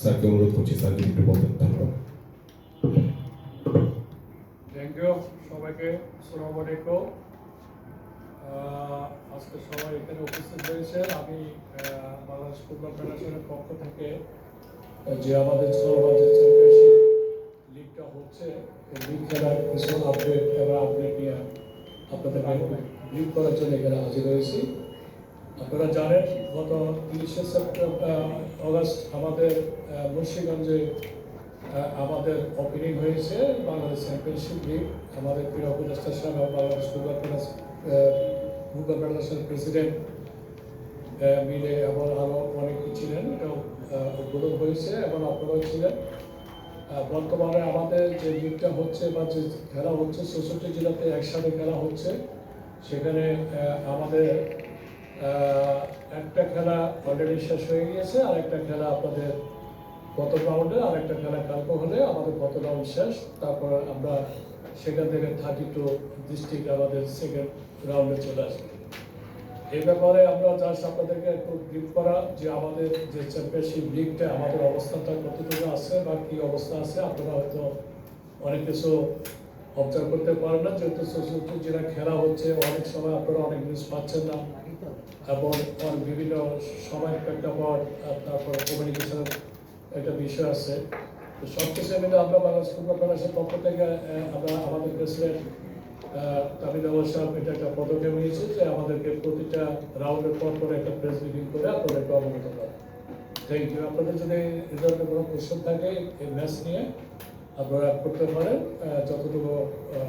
স্যারকে অনুরোধ করছি স্যার যদি একটু বলতেন ধন্যবাদ থ্যাংক ইউ সবাইকে, আসসালামু আলাইকুম। আজকে সবাই এখানে উপস্থিত হয়েছে আমি বাংলাদেশ ফুটবল ফেডারেশনের পক্ষ থেকে যে আমাদের চলমান চ্যাম্পিয়নশিপ লিগটা হচ্ছে, এই লিগ খেলার কিছু আপডেট এবং আপডেট নিয়ে আপনাদের লিগ করার জন্য এখানে হাজির হয়েছি। আপনারা জানেন গত তিরিশে সেপ্টেম্বর অগস্ট আমাদের আহ, মুন্সিগঞ্জে আমাদের ওপেনিং হয়েছে। বাংলাদেশ চ্যাম্পিয়নশিপ লিগ আমাদের প্রিয় উপদেষ্টা সাহেব বাংলাদেশ ফুটবল ফেডারেশন ফুটবল ফেডারেশনের প্রেসিডেন্ট মিলে এবং আরও অনেকে ছিলেন। আহ, উদ্বোধন হয়েছে এবং আপনারাও ছিলেন। বর্তমানে আমাদের যে লিগটা হচ্ছে বা যে খেলা হচ্ছে চৌষট্টি জেলাতে একসাথে খেলা হচ্ছে। সেখানে আমাদের একটা খেলা অলরেডি শেষ হয়ে গিয়েছে আর একটা খেলা আপনাদের গত রাউন্ডে আর একটা খেলা কালকে হলে আমাদের গত রাউন্ড শেষ। তারপর আমরা সেখান থেকে থার্টি টু ডিস্ট্রিক্ট আমাদের সেকেন্ড রাউন্ডে চলে আসবে। এই ব্যাপারে আমরা জাস্ট আপনাদেরকে একটু ব্রিফ করা যে আমাদের যে চ্যাম্পিয়নশিপ লিগটা আমাদের অবস্থানটা কতটুকু আছে বা কি অবস্থা আছে, আপনারা হয়তো অনেক কিছু অবজার্ভ করতে পারেন না। যেহেতু জেলা খেলা হচ্ছে, অনেক সময় আপনারা অনেক নিউজ পাচ্ছেন না। এবং বিভিন্ন সময় প্রেক্ষাপট তারপর কমিউনিকেশন একটা বিষয় আছে। তো সব কিছু মিলে আমরা বাংলাদেশ ফুটবল ফেডারেশনের পক্ষ থেকে আমরা আমাদের প্রেসিডেন্ট তামিল সাহেব এটা একটা পদক্ষেপ নিয়েছে যে আমাদেরকে প্রতিটা রাউন্ডের পর পর একটা প্রেস মিটিং করে আপনাদেরকে অবগত করা। থ্যাংক ইউ আপনাদের যদি এ ধরনের কোনো কোশ্চেন থাকে এই ম্যাচ নিয়ে, আপনারা করতে পারেন। যতটুকু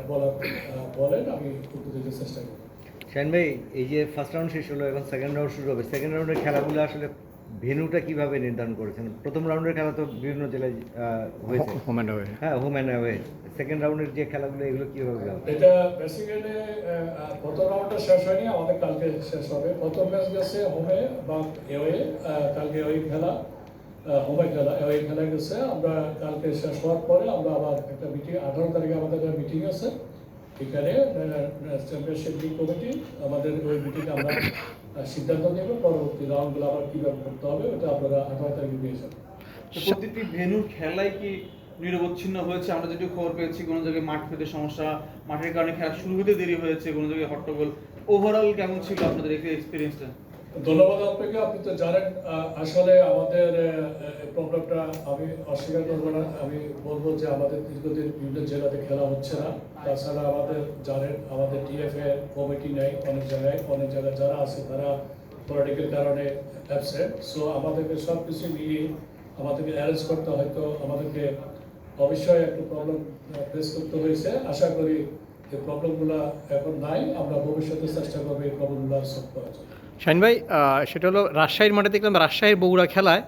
বলার বলেন, আমি উত্তর দিতে চেষ্টা করব। শাহিন ভাই এই যে ফার্স্ট রাউন্ড শেষ হলো এখন সেকেন্ড রাউন্ড শুরু হবে। সেকেন্ড রাউন্ডের খেলাগুলো আসলে ভেন্যুটা কীভাবে নির্ধারণ করেছেন? প্রথম রাউন্ডের খেলা তো বিভিন্ন জেলায় হয়েছে। হোম অ্যান্ড অ্যাওয়ে হ্যাঁ হোম অ্যান্ড অ্যাওয়ে সেকেন্ড রাউন্ডের যে খেলাগুলো এগুলো কীভাবে হবে? এটা বেসিক্যালি প্রথম রাউন্ডটা শেষ হয়নি আমাদের কালকে শেষ হবে। প্রথম ম্যাচ গেছে হোমে বা এওয়ে কালকে ওই খেলা হোমে খেলা এওয়ে খেলা গেছে। আমরা কালকে শেষ হওয়ার পরে আমরা আবার একটা মিটিং আঠারো তারিখে আমাদের মিটিং আছে। এখানে চ্যাম্পিয়নশিপ লিগ কমিটি আমাদের ওই মিটিংয়ে আমরা সিদ্ধান্ত নেব পরবর্তী রাউন্ডগুলো আবার কীভাবে করতে হবে, ওটা আপনারা আঠারো তারিখে পেয়ে যাবেন। প্রতিটি ভেনুর খেলায় কি নিরবচ্ছিন্ন হয়েছে? আমরা যেটুকু খবর পেয়েছি কোনো জায়গায় মাঠ পেতে সমস্যা, মাঠের কারণে খেলা শুরু হতে দেরি হয়েছে, কোনো জায়গায় হট্টগোল। ওভারঅল কেমন ছিল আপনাদের এক্সপিরিয়েন্সটা ধন্যবাদ আপনাকে। আপনি তো জানেন আসলে আমাদের প্রবলেমটা আমি অস্বীকার করব না। আমি বলব যে আমাদের দীর্ঘদিন বিভিন্ন জেলাতে খেলা হচ্ছে না। তাছাড়া আমাদের জানেন, আমাদের ডিএফএ কমিটি নেই অনেক জায়গায়। অনেক জায়গায় যারা আছে তারা পলিটিক্যাল কারণে অ্যাবসেন্ট সো আমাদেরকে সব কিছু মিলিয়ে আমাদেরকে অ্যারেঞ্জ করতে হয়তো আমাদেরকে অবশ্যই একটু প্রবলেম ফেস করতে হয়েছে। আশা করি এই প্রবলেমগুলো এখন নাই। আমরা ভবিষ্যতে চেষ্টা করব এই প্রবলেমগুলো সলভ করার জন্য। শাহিন ভাই সেটা হলো রাজশাহীর মাঠে দেখলাম রাজশাহীর বগুড়া খেলায়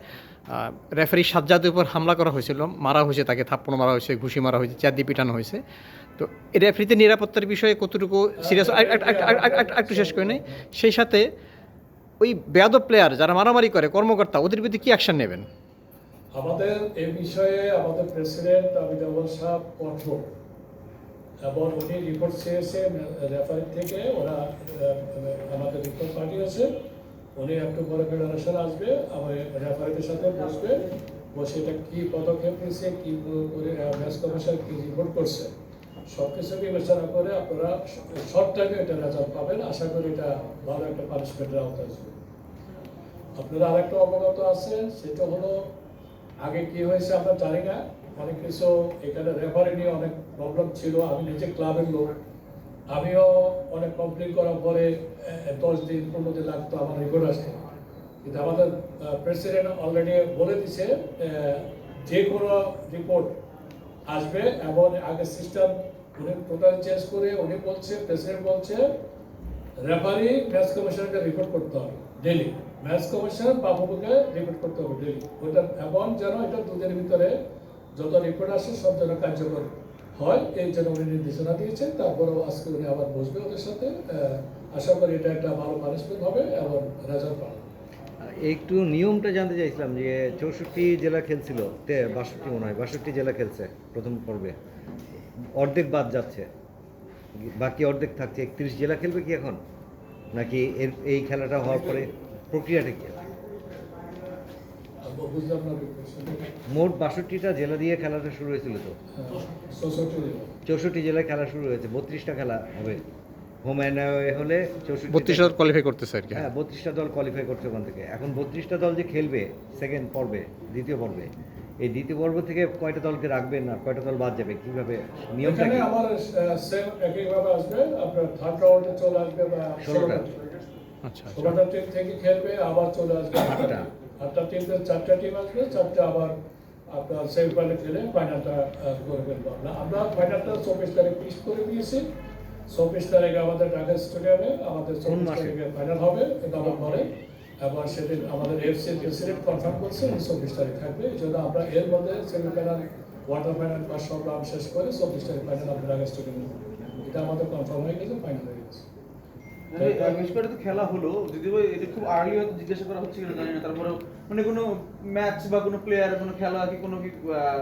রেফারি সাজ্জাদের উপর হামলা করা হয়েছিল। মারা হয়েছে, তাকে থাপ্পড় মারা হয়েছে, ঘুষি মারা হয়েছে চার দিয়ে পিটানো হয়েছে। তো রেফারিতে নিরাপত্তার বিষয়ে কতটুকু সিরিয়াস একটু শেষ করে নেই। সেই সাথে ওই বেয়াদব প্লেয়ার যারা মারামারি করে, কর্মকর্তা, ওদের বিরুদ্ধে কি অ্যাকশন নেবেন? আমাদের এই বিষয়ে আমাদের প্রেসিডেন্ট আউ্বাল সাহেব কঠোর। এবং উনি রিপোর্ট চেয়েছেন রেফারি থেকে, ওরা আমাদের রিপোর্ট পাঠিয়েছে। উনি একটু পরে ফেডারেশন আসবে, আমার রেফারিদের সাথে বসবে, বসে এটা কী পদক্ষেপ নিয়েছে, কী করে ম্যাচ কমিশন কি রিপোর্ট করছে সব কিছু বিবেচনা করে আপনারা শর্ট টাইমে এটা রেজাল্ট পাবেন। আশা করি এটা ভালো একটা পানিশমেন্টের আওতায় আসবে। আপনারা আরেকটা অবগত আছে, সেটা হলো, আগে কি হয়েছে আমরা জানি না, অনেক কিছু এখানে রেফারি নিয়ে অনেক প্রবলেম ছিল, আমি নিজে ক্লাবের লোক। আমিও অনেক কমপ্লেন করার পরে দশ দিন, পনেরো দিন লাগতো আমার রেকর্ড আসতে। কিন্তু আমাদের প্রেসিডেন্ট অলরেডি বলে দিছে যে কোনো রিপোর্ট আসবে এবং আগে সিস্টেম উনি টোটাল চেঞ্জ করে, উনি বলছে প্রেসিডেন্ট বলছে রেফারি ম্যাচ কমিশনকে রিপোর্ট করতে হবে ডেলি ম্যাচ কমিশন বাবুকে রিপোর্ট করতে হবে ডেলি ওইটা, এবং যেন এটা দুদিনের ভিতরে যত রিপোর্ট আসে, সব যেন কার্যকর হয়, এই জন্য উনি নির্দেশনা দিয়েছেন, তারপরেও আজকে উনি আবার বসবে ওদের সাথে। আশা করি এটা একটা ভালো হবে এবং রেজাল্ট পাবে। একটু নিয়মটা জানতে চাইছিলাম যে চৌষট্টি জেলা খেলছিল, তে বাষট্টি মনে হয়, বাষট্টি জেলা খেলছে প্রথম পর্বে। অর্ধেক বাদ যাচ্ছে। বাকি অর্ধেক থাকছে, একত্রিশ জেলা খেলবে কি এখন? নাকি এর, এই খেলাটা হওয়ার পরে প্রক্রিয়াটা কি। মোট বাষট্টিটা জেলা দিয়ে খেলাটা শুরু হয়েছিল তো? চৌষট্টি জেলায় খেলা শুরু হয়েছে বত্রিশটা খেলা হবে। হোম অ্যান্ড হলে চৌষট্টি বত্রিশ হাজার কোয়ালিফাই করতেছে আর কি। হ্যাঁ বত্রিশটা দল কোয়ালিফাই করছে ওখান থেকে। এখন বত্রিশটা দল যে খেলবে সেকেন্ড পর্বে দ্বিতীয় পর্বে এই দ্বিতীয় পর্ব থেকে কয়টা দলকে রাখবেন আর কয়টা দল বাদ যাবে? কীভাবে? নিয়মটা কি? আমার সেম একইভাবে আসবে। আপনার থার্ড রাউন্ডে চলে আসবে বা ষোলোটা। আচ্ছা আচ্ছা। ষোলোটা টিম থেকে খেলবে আবার চলে আসবে। আটটা টিমে চারটা টিম আসবে চারটা আবার আপনার সেমিফাইনালে খেলে ফাইনালটা করে ফেলব আমরা। আমরা ফাইনালটা চব্বিশ তারিখ ফিক্স করে দিয়েছি। চব্বিশ তারিখে আমাদের ঢাকা স্টেডিয়ামে আমাদের চব্বিশ? তারিখে ফাইনাল হবে নভেম্বরে এবার সেদিন আমাদের এফসি প্রেসিডেন্ট কনফার্ম করছে চব্বিশ তারিখ থাকবে। এই জন্য আমরা এর মধ্যে সেমিফাইনাল কোয়ার্টার ফাইনাল বা সব রাউন্ড শেষ করে চব্বিশ তারিখ ফাইনাল আমরা ঢাকা স্টেডিয়ামে এটা আমাদের কনফার্ম হয়ে গেছে ফাইনাল খেলা হলো। এটা খুব আর্লি হয়তো জিজ্ঞাসা করা হচ্ছে কিনা জানি না। তারপরেও মানে কোনো ম্যাচ বা কোনো প্লেয়ার কোনো খেলা কি কোনো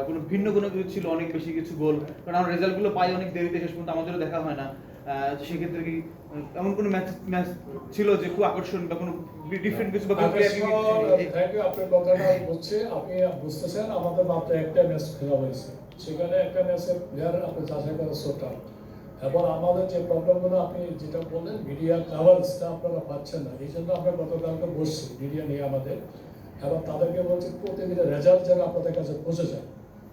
কোনো ভিন্ন কোনো কিছু ছিল? অনেক বেশি কিছু গোল। কারণ আমরা রেজাল্টগুলো পাই অনেক দেরিতে, শেষ পর্যন্ত আমাদেরও দেখা হয় না। সেক্ষেত্রে কি এমন কোনো ম্যাচ ম্যাচ ছিল যে খুব আকর্ষণ বা কোনো ডিফারেন্ট কিছু বা কোনো player কি- ইউ আপনার কথাটা বুঝছি আপনি বুঝতেছেন, আমাদের মাত্র একটা ম্যাচ খেলা হয়েছে। সেখানে একটা ম্যাচের প্লেয়ার আপনি যাচাই করা সোটা এবং আমাদের যে প্রবলেমগুলো আপনি যেটা বললেন মিডিয়া কাভারেজটা আপনারা পাচ্ছেন না, এই জন্য আমরা গতকালকে বসছি মিডিয়া নিয়ে আমাদের। এবং তাদেরকে বলছি, প্রতিদিনের রেজাল্ট যেন আপনাদের কাছে পৌঁছে যায়।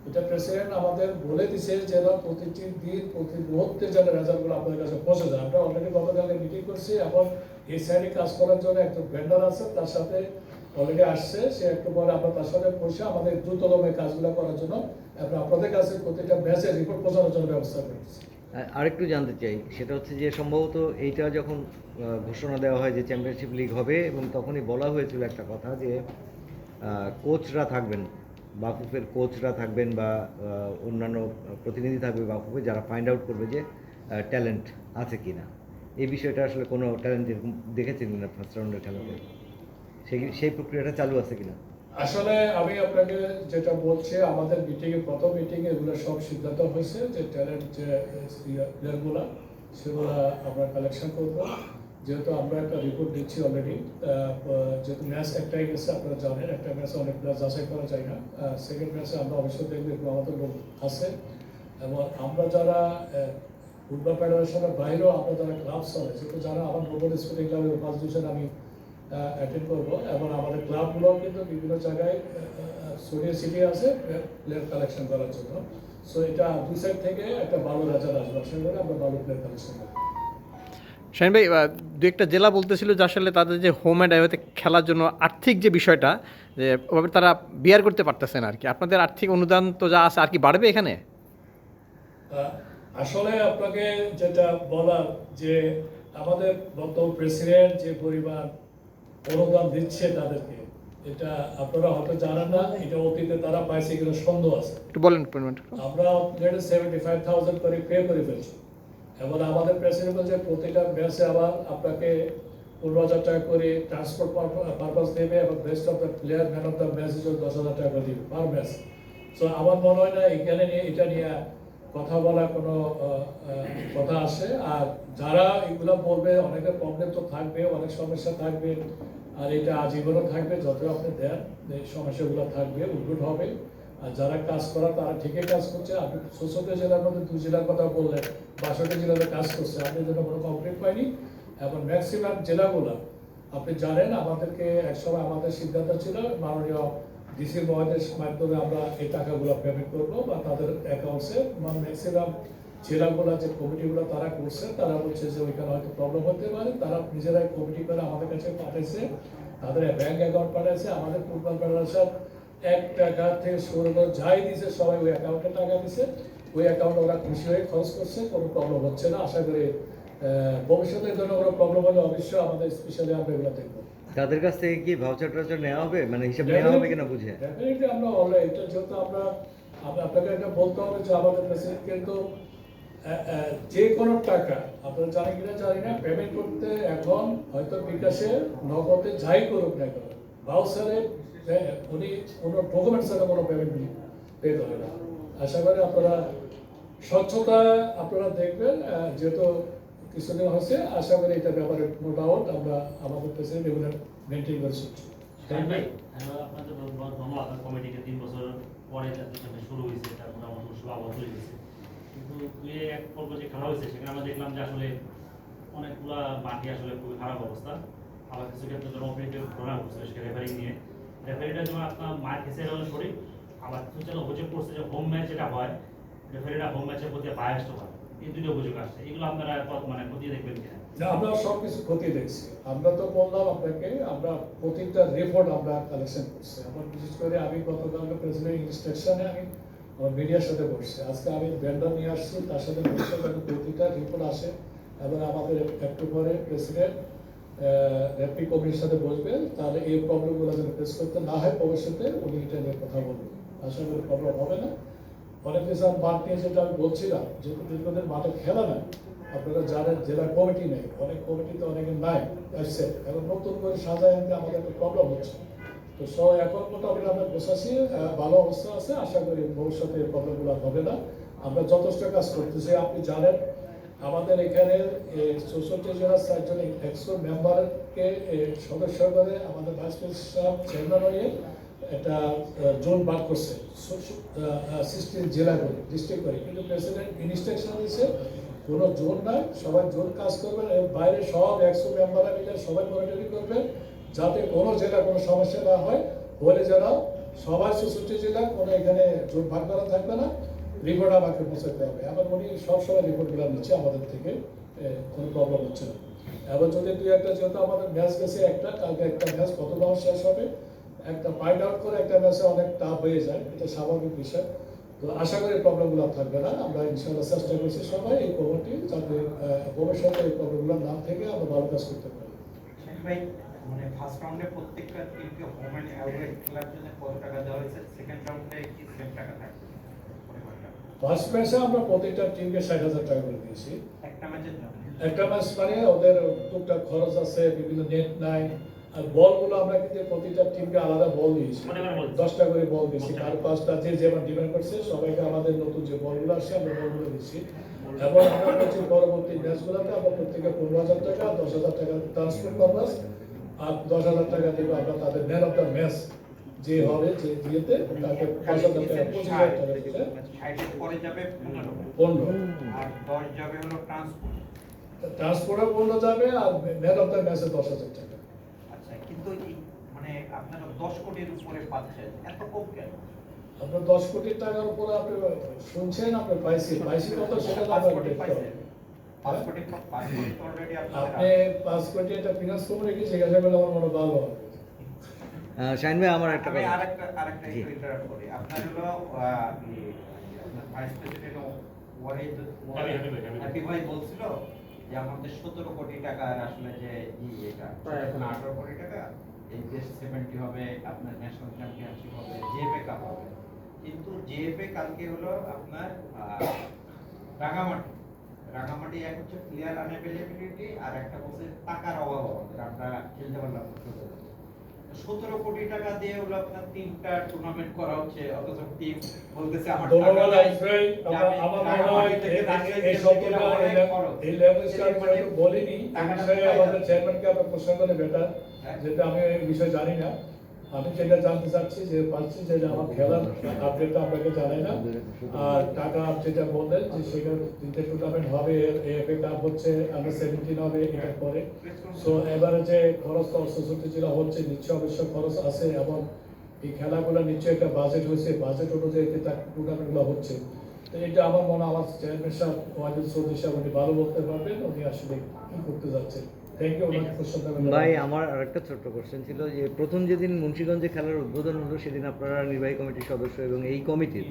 এটা প্রেসিডেন্ট আমাদের বলে দিছে যেন প্রতিটি দিন, প্রতি মুহূর্তে যেন রেজাল্টগুলো আপনাদের কাছে পৌঁছে যায়। আমরা অলরেডি গতকালকে মিটিং করছি এবং এই সাইডে কাজ করার জন্য একজন ভেন্ডার আছে, তার সাথে অলরেডি আসছে। সে একটু পরে আমরা তার সাথে বসে আমাদের দ্রুততমে কাজগুলো করার জন্য আপনাদের কাছে প্রতিটা ম্যাচের রিপোর্ট পৌঁছানোর জন্য ব্যবস্থা করেছি। আরেকটু জানতে চাই, সেটা হচ্ছে যে সম্ভবত এইটা যখন ঘোষণা দেওয়া হয় যে চ্যাম্পিয়নশিপ লিগ হবে এবং তখনই বলা হয়েছিল একটা কথা যে কোচরা থাকবেন, বাফুফের কোচরা থাকবেন বা অন্যান্য প্রতিনিধি থাকবে বাফুফে যারা ফাইন্ড আউট করবে যে ট্যালেন্ট আছে কি না এই বিষয়টা আসলে কোনো ট্যালেন্ট এরকম দেখেছেন কিনা ফার্স্ট রাউন্ডের খেলাতে? সেই সেই প্রক্রিয়াটা চালু আছে কিনা? আসলে আমি আপনাকে যেটা বলছি, আমাদের মিটিং এ, প্রথম মিটিং এ এগুলো সব সিদ্ধান্ত হয়েছে যে ট্যালেন্ট যে প্লেয়ারগুলো সেগুলো আমরা কালেকশন করব। যেহেতু আমরা একটা রিপোর্ট দিচ্ছি অলরেডি যেহেতু ম্যাচ একটাই গেছে, আপনারা জানেন, একটা ম্যাচে অনেক প্লেয়ার যাচাই করা যায় না। সেকেন্ড ম্যাচে আমরা অবশ্যই দেখব একটু আমাদের লোক আছে। এবং আমরা যারা ফুটবল ফেডারেশনের বাইরেও আমরা যারা ক্লাব চলে যেহেতু যারা আমার গ্লোবাল স্পোর্টিং ক্লাবের পাঁচ দুজন আমি অ্যাটেন্ড করব। এবং আমাদের কিন্তু বিভিন্ন জায়গায় সিটি আছে প্লেয়ার কালেকশন করার জন্য। সো এটা দুই সাইড থেকে একটা ভালো আসবে। আশা করি আমরা ভালো প্লেয়ার কালেকশন করব। শাহিন ভাই দু একটা জেলা বলতেছিল যে আসলে তাদের যে হোম অ্যান্ড অ্যাওয়েতে খেলার জন্য আর্থিক যে বিষয়টা যে ওভাবে তারা বিয়ার করতে পারতেছে না আর কি। আপনাদের আর্থিক অনুদান তো যা আছে আর কি বাড়বে এখানে? আসলে আপনাকে যেটা বলার যে আমাদের বর্তমান প্রেসিডেন্ট যে পরিমাণ অনুদান দিচ্ছে তাদেরকে। এটা আপনারা হয়তো জানেন না এটা অতীতে তারা পাইছে কিনা সন্দেহ আছে। বলেন আমরা অলরেডি সেভেন্টি ফাইভ থাউজেন্ড করে পে করে ফেলছি। এবং আমাদের প্রেসিডেন্ট বলছে প্রতিটা ম্যাচে আবার আপনাকে পনেরো হাজার টাকা করে ট্রান্সপোর্ট পারপাস দেবে এবং best of the player man of the match হিসেবে দশ হাজার টাকা দিবে পার ম্যাচ সো আমার মনে হয় না এখানে নিয়ে এটা নিয়ে কথা বলা কোনো কথা আসে আর যারা এগুলো বলবে অনেকের প্রবলেম তো থাকবে অনেক সমস্যা থাকবে। আর এটা আজীবনও থাকবে যত আপনি দেন সমস্যাগুলো থাকবে, উদ্ভুট হবে। আর যারা কাজ করা, তারা ঠিকই কাজ করছে। আপনি চৌষট্টি জেলার মধ্যে দুই জেলার কথা বললেন, বাষট্টি জেলাতে কাজ করছে। আপনি জন্য কোনো কমপ্লেন পাইনি এবং ম্যাক্সিমাম জেলাগুলো, আপনি জানেন, আমাদেরকে একসময় আমাদের সিদ্ধান্ত ছিল, মাননীয় ডিসি মহোদয়ের মাধ্যমে আমরা এই টাকাগুলো পেমেন্ট করব, বা তাদের অ্যাকাউন্টসে ম্যাক্সিমাম জেলাগুলো যে কমিটিগুলো তারা করছে তারা বলছে যে ওইখানে হয়তো প্রবলেম হতে পারে। তারা নিজেরাই কমিটি করে আমাদের কাছে পাঠাইছে। তাদের ব্যাংক অ্যাকাউন্ট পাঠাইছে আমাদের ফুটবল ফেডারেশন এক টাকা থেকে শুরু যাই দিছে সবাই ওই অ্যাকাউন্টে টাকা দিছে। ওই অ্যাকাউন্টে ওরা খুশি হয়ে খরচ করছে কোনো প্রবলেম হচ্ছে না। আশা করি ভবিষ্যতের জন্য কোনো প্রবলেম হলে অবশ্যই আমাদের স্পেশালি আমরা এগুলো দেখব। তাদের কাছ থেকে কি ভাউচার টাউচার নেওয়া হবে? মানে হিসাব নেওয়া হবে কিনা বুঝে? Definitely আমরা অলরেডি এটা যেহেতু আমরা আপনাকে বলতে হবে যে আমাদের প্রেসিডেন্ট কিন্তু যে কোনো টাকা, আপনারা জানেন কিনা জানি না পেমেন্ট করতে এখন হয়তো বিকাশে, নগদে যাই করুক না কেন বাউসারে উনি কোনো ডকুমেন্ট ছাড়া কোনো পেমেন্ট পে করে না আশা করি আপনারা স্বচ্ছতা আপনারা দেখবেন যেহেতু কিছুদিন হচ্ছে, আশা করি এটা ব্যাপারে ডাউট আমরা আমাদের প্রেসিডেন্ট এগুলো মেনটেন করে চলছি আপনাদের ধন্যবাদ। কমিটিকে তিন বছর পরে শুরু হয়েছে তার মোটামুটি আবহাওয়া চলে গেছে। দুয়ে এক পর্ব যে হয়েছে, সেখানে আমরা দেখলাম যে আসলে অনেকগুলা মাঠে আসলে খুবই খারাপ অবস্থা। আবার কিছু ক্ষেত্রে ঘটনা সেখানে রেফারিং নিয়ে। রেফারিটা যেমন আপনার মাঠ খেসে গেল আবার কিছু চ্যানেল অভিযোগ করছে যে হোম ম্যাচ যেটা হয় রেফারিটা হোম ম্যাচের প্রতি বায়াস্ট হয়। এই দুটো অভিযোগ আসছে। এগুলো আপনারা মানে খতিয়ে দেখবেন কিনা? আমরা সব কিছু খতিয়ে দেখছি। আমরা তো বললাম আপনাকে, আমরা প্রত্যেকটা রিপোর্ট আমরা কালেকশন করছি। বিশেষ করে আমি গতকালকে প্রেসিডেন্ট ইনস্ট্রাকশনে আমি আমার মিডিয়ার সাথে বসছি। আজকে আমি ভেন্ডার নিয়ে আসছি, তার সাথে বসে যাতে প্রতিটা রিপোর্ট আসে। এবং আমাদের একটু পরে প্রেসিডেন্ট র্যাপি কমিটির সাথে বসবেন তাহলে এই প্রবলেমগুলো যেন ফেস করতে না হয়, ভবিষ্যতে উনি এটা নিয়ে কথা বলবেন। আশা করি প্রবলেম হবে না। অনেক কিছু মাঠ নিয়ে যেটা আমি বলছিলাম যেহেতু দীর্ঘদিন মাঠে খেলা নাই। আপনারা জানেন জেলা কমিটি নেই। অনেক কমিটিতে অনেকে নাই এখন নতুন করে সাজায় আনতে আমাদের একটা প্রবলেম হচ্ছে। তো সব এখন মোটামুটি আমরা বসাচ্ছি ভালো অবস্থা আছে, আশা করি ভবিষ্যতে প্রবলেমগুলো হবে না। আমরা যথেষ্ট কাজ করতেছি, আপনি জানেন, আমাদের এখানে চৌষট্টি জেলার চারজন একশো মেম্বারকে সদস্য করে আমাদের ভাইস প্রেসিডেন্ট চেয়ারম্যান হয়ে একটা জোন বার করছে সিস্টেম জেলা করে ডিস্ট্রিক্ট করে। কিন্তু প্রেসিডেন্ট ইনস্ট্রাকশন দিয়েছে, কোনো জোন নাই, সবাই জোন কাজ করবেন বাইরে সব একশো মেম্বাররা মিলে সবাই মনিটরিং করবেন। যাতে কোনো জেলা কোনো সমস্যা না হয় হলে যেন সবাই চৌষট্টি জেলা, কোনো এখানে জোন ভাগ করা থাকবে না। রিপোর্ট আমাকে পৌঁছাতে হবে। আবার উনি সবসময় রিপোর্টগুলো নিচ্ছে আমাদের থেকে কোনো প্রবলেম হচ্ছে না। এবার যদি দুই একটা যেহেতু আমাদের ম্যাচ গেছে একটা, কালকে একটা ম্যাচ কত মাস শেষ হবে। একটা ফাইন্ড আউট করে একটা ম্যাচে অনেক টাফ হয়ে যায়, এটা স্বাভাবিক বিষয়। তো আশা করি প্রবলেমগুলো থাকবে না। আমরা ইনশাআল্লাহ চেষ্টা করছি সবাই এই কমিটি যাতে ভবিষ্যতে এই প্রবলেমগুলো না থেকে আমরা ভালো কাজ করতে পারি। মানে ফার্স্ট রাউন্ডে প্রত্যেকটা টিমকে হোম অ্যান্ড অ্যাওয়ে খেলার জন্য কত টাকা দেওয়া হয়েছে? সেকেন্ড রাউন্ডে কি সেম টাকা থাকবে? ফার্স্ট ম্যাচে আমরা প্রত্যেকটা টিমকে ষাট হাজার টাকা করে দিয়েছি। একটা ম্যাচের একটা ম্যাচ মানে ওদের টুকটাক খরচ আছে বিভিন্ন নেট নাই আর বলগুলো আমরা কিন্তু প্রতিটা টিমকে আলাদা বল দিয়েছি। মানে মানে বল। দশটা করে বল দিয়েছি। কার। পাঁচটা যে যেমন ডিমান্ড করছে সবাইকে আমাদের নতুন যে বলগুলো আসছে আমরা বলগুলো দিচ্ছি। এবং আমরা হচ্ছে পরবর্তী ম্যাচগুলোতে আমরা প্রত্যেকে পনেরো হাজার টাকা দশ হাজার টাকা ট্রান্সফার বোনাস দশ হাজার টাকা দেবো আমরা তাদের ম্যান অফ দ্য ম্যাচ যে হবে যে দিয়েতে তাকে পাঁচ হাজার টাকা পঁচিশ হাজার টাকা দিতে পরে যাবে পনেরো। আর দশ যাবে হলো ট্রান্সপোর্ট ট্রান্সপোর্টে পনেরো যাবে আর ম্যান অফ দ্য ম্যাচে দশ হাজার টাকা। আচ্ছা কিন্তু মানে আপনারা দশ কোটির উপরে পাচ্ছেন এত কম কেন? আপনার দশ কোটি টাকার উপরে আপনি শুনছেন আপনি পাইছি পাইছি কত সেটা দেখতে হবে। আপনি পাঁচ কোটি একটা ফিনান্স কোম্পানি কি জিজ্ঞাসা করলে আমার মনে ভালো হবে। শাহিন ভাই আমার একটা কথা। আরেকটা আরেকটা ইন্টারাপ্ট করি। আপনার হলো আহ, ই, আপনার ভাইস প্রেসিডেন্ট ওয়াহিদ হাবিব, হাবিব ভাই, হাবিব ভাই। হ্যাপি ভাই বলছিল যে আমাদের সতেরো কোটি টাকার আসলে যে ই এটা এখন। আঠারো কোটি টাকা এই যে হবে আপনার ন্যাশনাল চ্যাম্পিয়নশিপ হবে কাপ হবে। কিন্তু কালকে হলো আপনার আহ, রাঙামাটি। রাঙামাটি এক হচ্ছে প্লেয়ার আনএভেলেবিলিটি আর একটা বলছে টাকার অভাব আমাদের আমরা খেলতে পারলাম না সতেরো কোটি টাকা দিয়ে হলো আপনার তিনটা টুর্নামেন্ট করা হচ্ছে অথচ টিম বলতেছে আমার টাকা ধন্যবাদ আমার মনে হয় এই- দাঁড়িয়ে এই খেলতে শব্দটা এই- ল্যাঙ্গুয়েজটা আমি মানে বলিনি। আমাদের চেয়ারম্যানকে আপনার প্রশ্ন করলে বেটার। যেটা আমি এই বিষয়ে জানি না। আমি যেটা জানতে চাচ্ছি যে পাচ্ছি যে আমার খেলার আপডেটটা আপনাকে জানাই না। আর টাকা যেটা বললেন যে সেখানে তিনটে টুর্নামেন্ট হবে এফএ কাপ হচ্ছে আন্ডার সেভেন্টিন হবে এটা পরে। সো এবারে যে খরচ চৌষট্টি জেলা হচ্ছে, নিশ্চয় অবশ্য খরচ আছে এবং এই খেলাগুলো নিশ্চয়ই একটা বাজেট হয়েছে। বাজেট অনুযায়ী তার টুর্নামেন্টগুলো হচ্ছে। তো এটা আমার মনে আমার চেয়ারম্যান সাহেব ওয়াহিদ চৌধুরী সাহেব, উনি ভালো বলতে পারবেন, উনি আসলে কি করতে যাচ্ছেন। ভাই আমার আরেকটা ছোট্ট কোশ্চেন ছিল যে প্রথম যেদিন মুন্সিগঞ্জে খেলার উদ্বোধন হলো সেদিন আপনারা নির্বাহী কমিটির সদস্য এবং এই কমিটির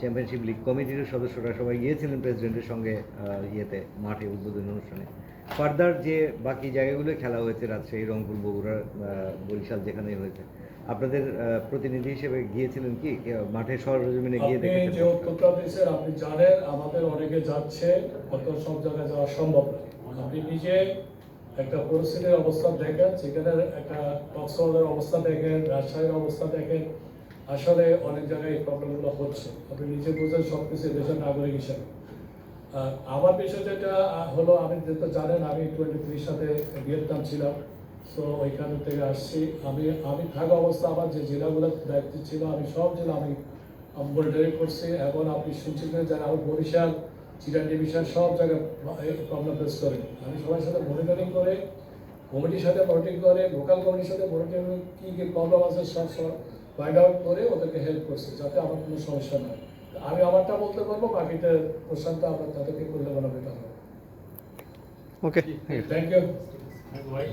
চ্যাম্পিয়নশিপ লিগ কমিটির সদস্যরা সবাই গিয়েছিলেন প্রেসিডেন্টের সঙ্গে ইয়েতে মাঠে উদ্বোধনী অনুষ্ঠানে। ফার্দার যে বাকি জায়গাগুলো খেলা হয়েছে রাজশাহী রংপুর বগুড়া বরিশাল যেখানেই হয়েছে আপনাদের প্রতিনিধি হিসেবে গিয়েছিলেন কি? মাঠে সরজমিনে গিয়ে দেখেছেন? আপনি জানেন আমাদের অনেকে যাচ্ছে অত সব জায়গায় যাওয়া সম্ভব না। আপনি নিজে একটা পরিস্থিতির অবস্থা দেখেন সেখানে একটা কক্সবাজারের অবস্থা দেখেন, রাজশাহীর অবস্থা দেখেন, আসলে অনেক জায়গায় এই প্রবলেমগুলো হচ্ছে। আপনি নিজে বুঝেন সব কিছু দেশের নাগরিক হিসেবে। আর আমার বিষয় যেটা হলো আপনি যেহেতু জানেন, আমি টোয়েন্টি থ্রির সাথে ভিয়েতনাম ছিলাম। সো ওইখান থেকে আসছি। আমি আমি থাকা অবস্থা আমার যে জেলাগুলোর দায়িত্ব ছিল, আমি সব জেলা আমি মনিটরিং করছি। এখন আপনি শুনছেন যারা আমার বরিশাল চিটান ডিভিশন সব জায়গায় প্রবলেম ফেস করে। আমি সবার সাথে মনিটরিং করে কমিটির সাথে মনিটরিং করে লোকাল কমিটির সাথে মনিটরিং কী কী প্রবলেম আছে সব সব ফাইন্ড আউট করে ওদেরকে হেল্প করছে যাতে আমার কোনো সমস্যা না আমি আমারটা বলতে পারব বাকিটা প্রশান্ত আমরা তাদেরকে করলে বলা বেটার হবে ওকে থ্যাংক ইউ ভাই।